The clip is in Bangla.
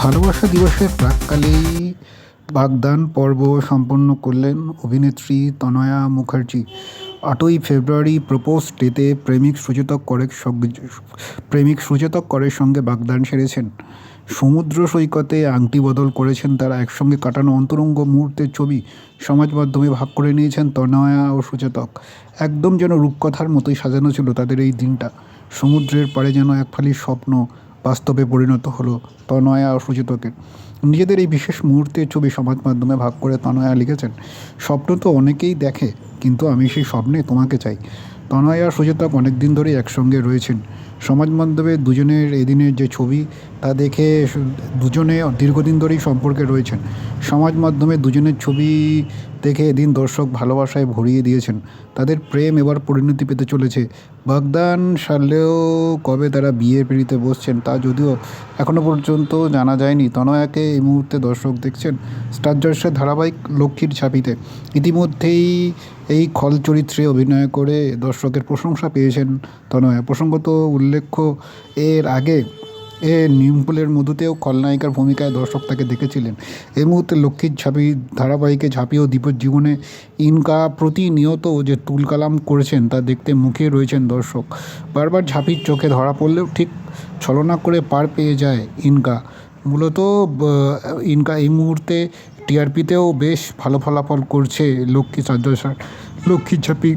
ভালোবাসা দিবসের প্রাক্কালেই বাগদান পর্ব সম্পন্ন করলেন অভিনেত্রী তনয়া মুখার্জি। আটই ফেব্রুয়ারি প্রপোজ ডেতে প্রেমিক সুচেতক করের প্রেমিক সুচেতক করের সঙ্গে বাগদান সেরেছেন। সমুদ্র সৈকতে আংটি বদল করেছেন তারা। একসঙ্গে কাটানো অন্তরঙ্গ মুহূর্তের ছবি সমাজ মাধ্যমে ভাগ করে নিয়েছেন তনয়া ও সুচেতক। একদম যেন রূপকথার মতোই সাজানো ছিল তাদের এই দিনটা। সমুদ্রের পাড়ে যেন এক ফালি স্বপ্ন বাস্তবে পরিণত হলো তনয়া ও সুচিতকে নিজেদের এই বিশেষ মুহূর্তের ছবি সমাজ মাধ্যমে ভাগ করে তনয়া লিখেছেন, স্বপ্ন তো অনেকেই দেখে, কিন্তু আমি সেই স্বপ্নে তোমাকে চাই। তনয়া আর সুচেতক অনেক দিন ধরেই একসঙ্গে রয়েছেন। সমাজ মাধ্যমে দুজনের এদিনের যে ছবি, তা দেখে দুজনে দীর্ঘদিন ধরেই সম্পর্কে রয়েছেন। সমাজ মাধ্যমে দুজনের ছবি দেখে এদিন দর্শক ভালোবাসায় ভরিয়ে দিয়েছেন। তাদের প্রেম এবার পরিণতি পেতে চলেছে। বাগদান সারলেও কবে তারা বিয়ে পিড়িতে বসছেন, তা যদিও এখনও পর্যন্ত জানা যায়নি। তনয়াকে এই মুহূর্তে দর্শক দেখছেন স্টার জলসের ধারাবাহিক লক্ষ্মীর ছাপিতে ইতিমধ্যেই এই খল চরিত্রে অভিনয় করে দর্শকের প্রশংসা পেয়েছেন তনয়া। প্রসঙ্গত উল্লেখ্য, এর আগে এ নিমপুলের মধুতেও খলনায়িকার ভূমিকায় দর্শক তাকে দেখেছিলেন। এই মুহূর্তে লক্ষ্মীর ছাপি ধারাবাহিকে ঝাঁপিয়েও দীপের জীবনে ইনকা প্রতিনিয়ত যে তুলকালাম করেছেন তা দেখতে মুখে রয়েছেন দর্শক। বারবার ঝাঁপির চোখে ধরা পড়লেও ঠিক ছলনা করে পার পেয়ে যায় ইনকা। মূলত ইনকা এই মুহূর্তে টিআরপিতেও বেশ ভালো ফলাফল করছে লক্ষ্মী সাজ্জা লক্ষ্মী ছাপি